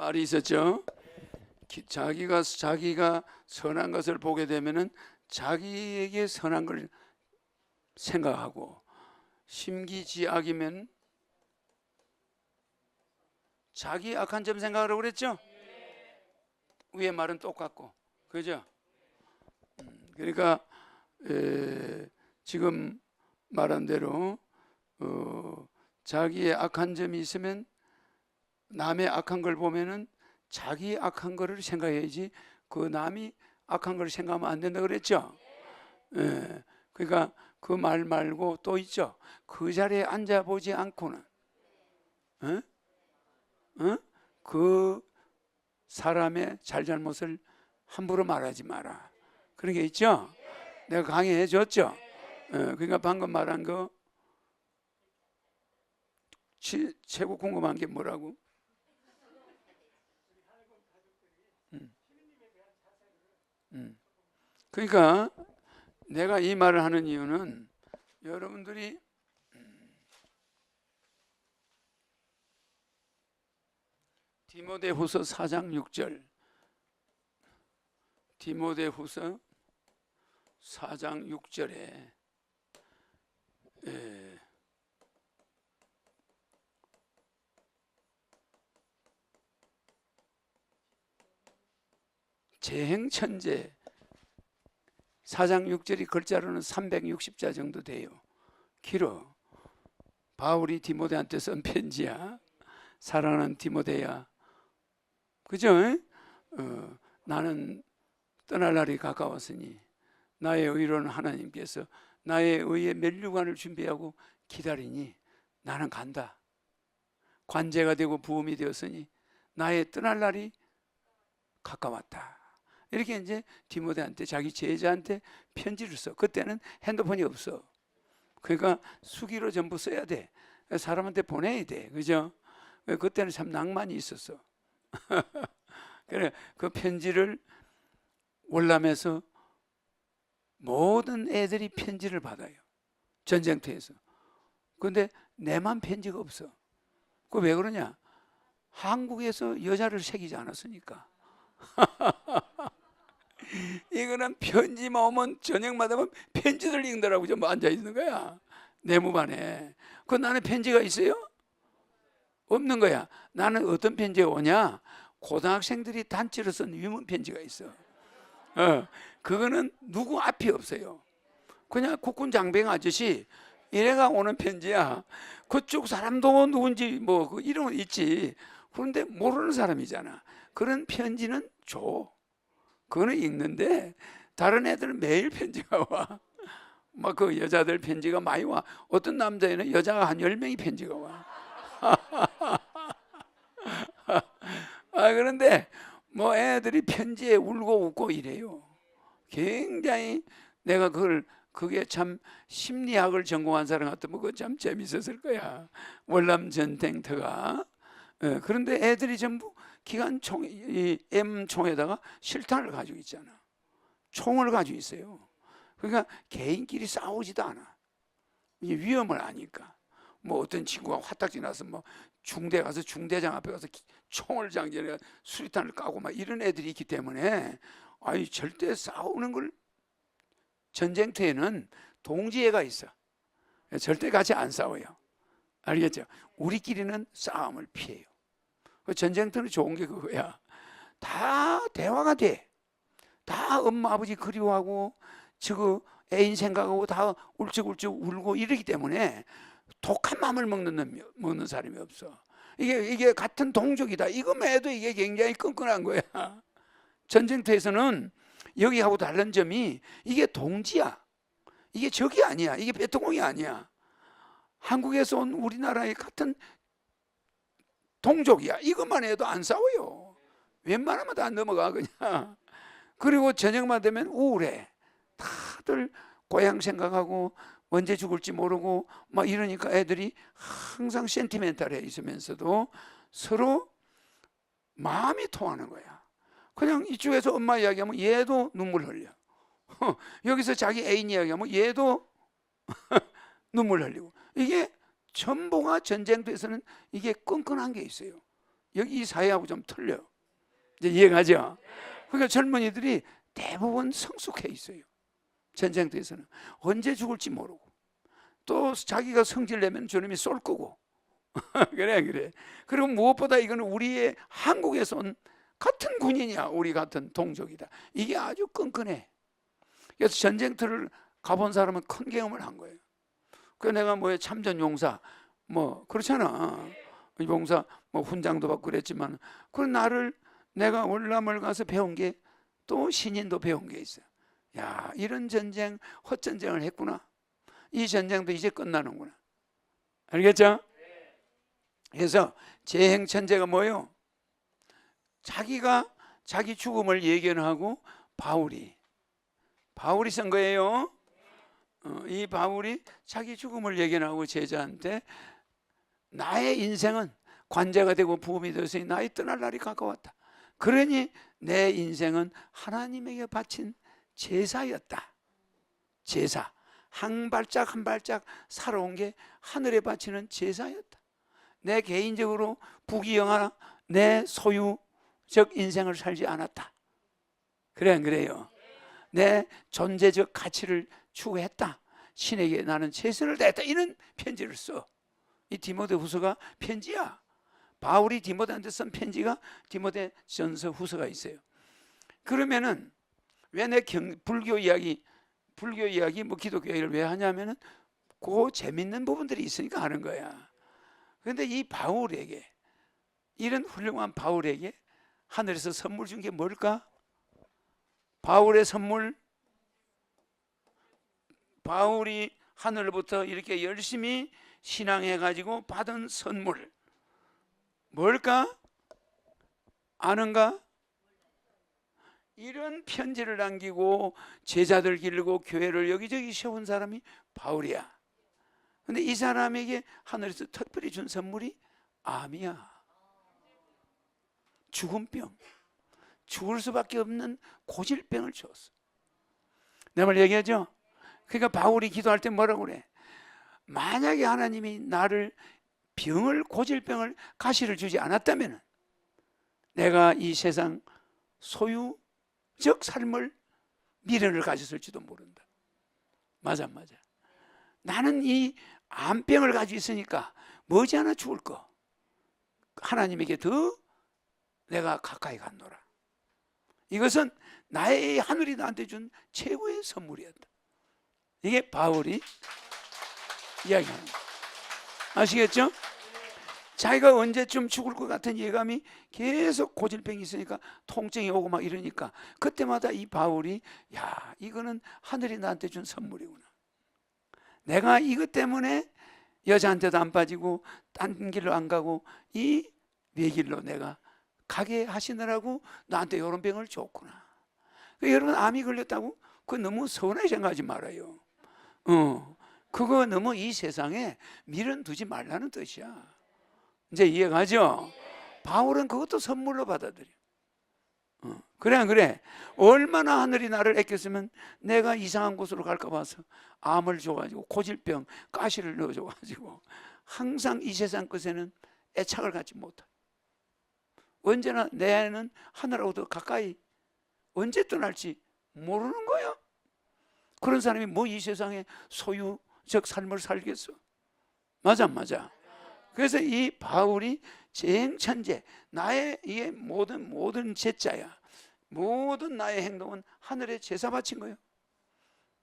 말이 있었죠. 기- 자기가 자기가 선한 것을 보게 되면은 자기에게 선한 걸 생각하고 심기지악이면 자기 악한 점 생각하라고 그랬죠. 위에 말은 똑같고 그죠. 음, 그러니까 에, 지금 말한 대로 어, 자기의 악한 점이 있으면 남의 악한 걸 보면은 자기 악한 거를 생각해야지 그 남이 악한 걸 생각하면 안 된다 그랬죠. 예. 그러니까 그 말 말고 또 있죠. 그 자리에 앉아 보지 않고는 어? 어? 그 사람의 잘잘못을 함부로 말하지 마라. 그런 게 있죠. 내가 강의해 줬죠. 예. 그러니까 방금 말한 거 치- 최고 궁금한 게 뭐라고? 그러니까 내가 이 말을 하는 이유는 여러분들이 음, 디모데후서 4장 6절 디모데후서 4장 6절에 에, 재행천재 4장 6절이 글자로는 360자 정도 돼요. 길어. 바울이 디모데한테 쓴 편지야. 사랑하는 디모데야. 그죠? 어, 나는 떠날 날이 가까웠으니 나의 의로는 하나님께서 나의 의의 멸류관을 준비하고 기다리니 나는 간다. 관제가 되고 부음이 되었으니 나의 떠날 날이 가까웠다. 이렇게 이제 디모데한테 자기 제자한테 편지를 써. 그때는 핸드폰이 없어. 그러니까 수기로 전부 써야 돼. 사람한테 보내야 돼. 그죠? 그때는 참 낭만이 있었어. 그래 그 편지를 월남에서 모든 애들이 편지를 받아요. 전쟁터에서. 근데 내만 편지가 없어. 그 왜 그러냐? 한국에서 여자를 새기지 않았으니까. 이거는 편지만 오면 저녁마다 편지들 읽느라고 좀 앉아 있는 거야. 내무반에. 그 나는 편지가 있어요? 없는 거야. 나는 어떤 편지가 오냐? 고등학생들이 단체로 쓴 위문 편지가 있어. 어, 그거는 누구 앞이 없어요. 그냥 국군 장병 아저씨 이래가 오는 편지야. 그쪽 사람도 누군지 뭐 그 이름은 있지. 그런데 모르는 사람이잖아. 그런 편지는 줘. 그거는 읽는데 다른 애들은 매일 편지가 와. 막 그 여자들 편지가 많이 와. 어떤 남자애는 여자가 한 열명이 편지가 와. 아 그런데 뭐 애들이 편지에 울고 웃고 이래요. 굉장히 내가 그걸 그게 참 심리학을 전공한 사람 같으면 그거 참 재밌었을 거야. 월남 전쟁터가. 예, 그런데 애들이 전부 기관 총, 이 M 총에다가 실탄을 가지고 있잖아. 총을 가지고 있어요. 그러니까 개인끼리 싸우지도 않아. 이 위험을 아니까. 뭐 어떤 친구가 화딱지 나서 뭐 중대 가서 중대장 앞에 가서 기- 총을 장전해 수리탄을 까고 막 이런 애들이 있기 때문에 아이 절대 싸우는 걸 전쟁터에는 동지애가 있어. 절대 같이 안 싸워요. 알겠죠? 우리끼리는 싸움을 피해요. 그 전쟁터는 좋은 게 그거야. 다 대화가 돼. 다 엄마 아버지 그리워하고 저거 애인 생각하고 다 울적울적 울고 이러기 때문에 독한 마음을 먹는 놈이- 먹는 사람이 없어. 이게 이게 같은 동족이다. 이거만 해도 이게 굉장히 끈끈한 거야. 전쟁터에서는 여기하고 다른 점이 이게 동지야. 이게 적이 아니야. 이게 베트공이 아니야. 한국에서 온 우리나라의 같은 동족이야. 이것만 해도 안 싸워요. 웬만하면 다 넘어가 그냥. 그리고 저녁만 되면 우울해. 다들 고향 생각하고 언제 죽을지 모르고 막 이러니까 애들이 항상 센티멘탈해 있으면서도 서로 마음이 통하는 거야. 그냥 이쪽에서 엄마 이야기하면 얘도 눈물 흘려. 여기서 자기 애인 이야기하면 얘도 눈물 흘리고 이게 전부가 전쟁터에서는 이게 끈끈한 게 있어요. 여기 이 사회하고 좀 틀려. 이제 이해가죠? 그러니까 젊은이들이 대부분 성숙해 있어요. 전쟁터에서는 언제 죽을지 모르고 또 자기가 성질 내면 저놈이 쏠 거고 그래 그래. 그리고 무엇보다 이거는 우리의 한국에서 온 같은 군인이야. 우리 같은 동족이다. 이게 아주 끈끈해. 그래서 전쟁터를 가본 사람은 큰 경험을 한 거예요. 그 내가 뭐에 참전 용사 뭐 그렇잖아. 용사 뭐 훈장도 받고 그랬지만 그런 나를 내가 월남을 가서 배운 게 또 신인도 배운 게 있어요. 야 이런 전쟁 헛전쟁을 했구나. 이 전쟁도 이제 끝나는구나. 알겠죠? 그래서 재행천재가 뭐요? 자기가 자기 죽음을 예견하고 바울이 바울이 쓴 거예요. 어, 이 바울이 자기 죽음을 예견하고 제자한테 나의 인생은 관자가 되고 부음이 되어서 나의 떠날 날이 가까웠다. 그러니 내 인생은 하나님에게 바친 제사였다. 제사. 한 발짝 한 발짝 살아온 게 하늘에 바치는 제사였다. 내 개인적으로 부귀영화 내 소유적 인생을 살지 않았다. 그래 안 그래요? 내 존재적 가치를 추구했다. 신에게 나는 최선을 다했다. 이런 편지를 써. 이 디모데 후서가 편지야. 바울이 디모데한테 쓴 편지가 디모데 전서 후서가 있어요. 그러면은 왜 내 불교 이야기, 불교 이야기, 뭐 기독교 이야기를 왜 하냐면은 그 재밌는 부분들이 있으니까 하는 거야. 그런데 이 바울에게 이런 훌륭한 바울에게 하늘에서 선물 준 게 뭘까? 바울의 선물 바울이 하늘부터 이렇게 열심히 신앙해 가지고 받은 선물 뭘까? 아는가? 이런 편지를 남기고 제자들 기르고 교회를 여기저기 세운 사람이 바울이야. 근데 이 사람에게 하늘에서 특별히 준 선물이 암이야. 죽음병. 죽을 수밖에 없는 고질병을 줬어. 내 말 얘기하죠? 그러니까 바울이 기도할 때 뭐라고 그래? 만약에 하나님이 나를 병을 고질병을 가시를 주지 않았다면 내가 이 세상 소유적 삶을 미련을 가졌을지도 모른다. 맞아 맞아. 나는 이 암병을 가지고 있으니까 머지않아 죽을 거. 하나님에게 더 내가 가까이 갔노라. 이것은 나의 하늘이 나한테 준 최고의 선물이었다. 이게 바울이 거예요. 아시겠죠? 자기가 언제쯤 죽을 것 같은 예감이 계속 고질병이 있으니까 통증이 오고 막 이러니까 그때마다 이 바울이 야 이거는 하늘이 나한테 준 선물이구나. 내가 이것 때문에 여자한테도 안 빠지고 딴 길로 안 가고 이 외길로 내가 가게 하시느라고 나한테 이런 병을 줬구나. 그 여러분 암이 걸렸다고 그 너무 서운하게 생각하지 말아요. 어, 그거 너무 이 세상에 미련 두지 말라는 뜻이야. 이제 이해가죠? 바울은 그것도 선물로 받아들여. 어, 그래 안 그래? 얼마나 하늘이 나를 애꼈으면 내가 이상한 곳으로 갈까 봐서 암을 줘가지고 고질병, 가시를 넣어줘가지고 항상 이 세상 것에는 애착을 갖지 못해. 언제나 내 안에는 하늘하고 더 가까이 언제 떠날지 모르는 거야. 그런 사람이 뭐 이 세상에 소유적 삶을 살겠어? 맞아, 맞아. 그래서 이 바울이 재행천재, 나의 이 모든 모든 제자야. 모든 나의 행동은 하늘에 제사 바친 거예요.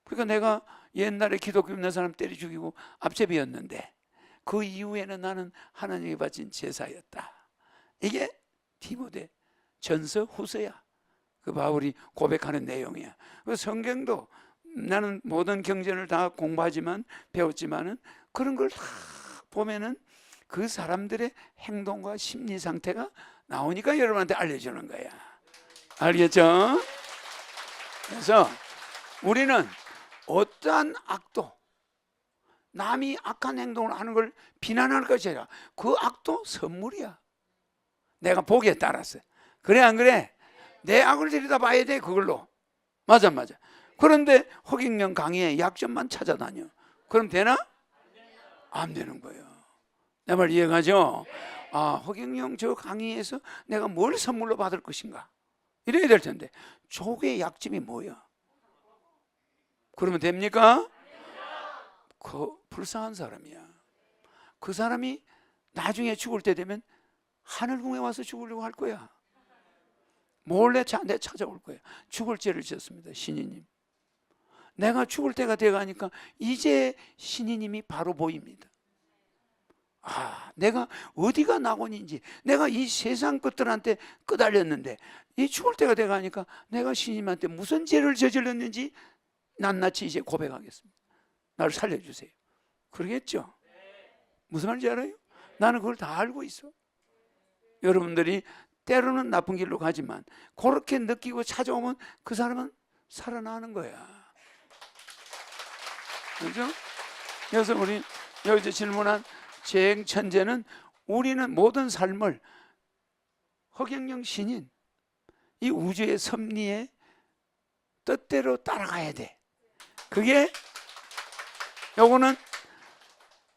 그러니까 내가 옛날에 기독교 있는 사람 때려 죽이고 앞제비였는데 그 이후에는 나는 하나님이 바친 제사였다. 이게 디모데 전서 후서야. 그 바울이 고백하는 내용이야. 그 성경도 나는 모든 경전을 다 공부하지만 배웠지만은 그런 걸 다 보면은 그 사람들의 행동과 심리 상태가 나오니까 여러분한테 알려주는 거야. 알겠죠? 그래서 우리는 어떠한 악도 남이 악한 행동을 하는 걸 비난할 것이 아니라 그 악도 선물이야. 내가 보기에 따라서. 그래 안 그래? 내 악을 들여다 봐야 돼 그걸로. 맞아 맞아. 그런데 허경영 강의에 약점만 찾아다녀. 그럼 되나? 안 되는 거예요. 내 말 이해가죠? 아 허경영 저 강의에서 내가 뭘 선물로 받을 것인가 이래야 될 텐데 조의 약점이 뭐야? 그러면 됩니까? 그 불쌍한 사람이야. 그 사람이 나중에 죽을 때 되면 하늘궁에 와서 죽으려고 할 거야. 몰래 차, 내 찾아올 거야. 죽을 죄를 지었습니다. 신이님. 내가 죽을 때가 돼가니까 이제 신이님이 바로 보입니다. 아, 내가 어디가 낙원인지, 내가 이 세상 것들한테 끄달렸는데, 이 죽을 때가 돼가니까 내가 신님한테 무슨 죄를 저질렀는지 낱낱이 이제 고백하겠습니다. 나를 살려주세요. 그러겠죠? 무슨 말인지 알아요? 나는 그걸 다 알고 있어. 여러분들이 때로는 나쁜 길로 가지만 그렇게 느끼고 찾아오면 그 사람은 살아나는 거야. 그죠? 그래서 우리 여기서 질문한 재행 천재는 우리는 모든 삶을 허경영 신인 이 우주의 섭리의 뜻대로 따라가야 돼. 그게 요거는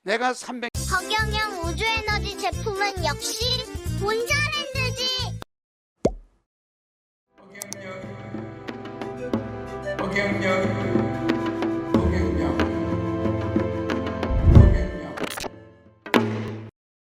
내가 300 허경영 우주에너지 제품은 역시 본자랜드지. 허경영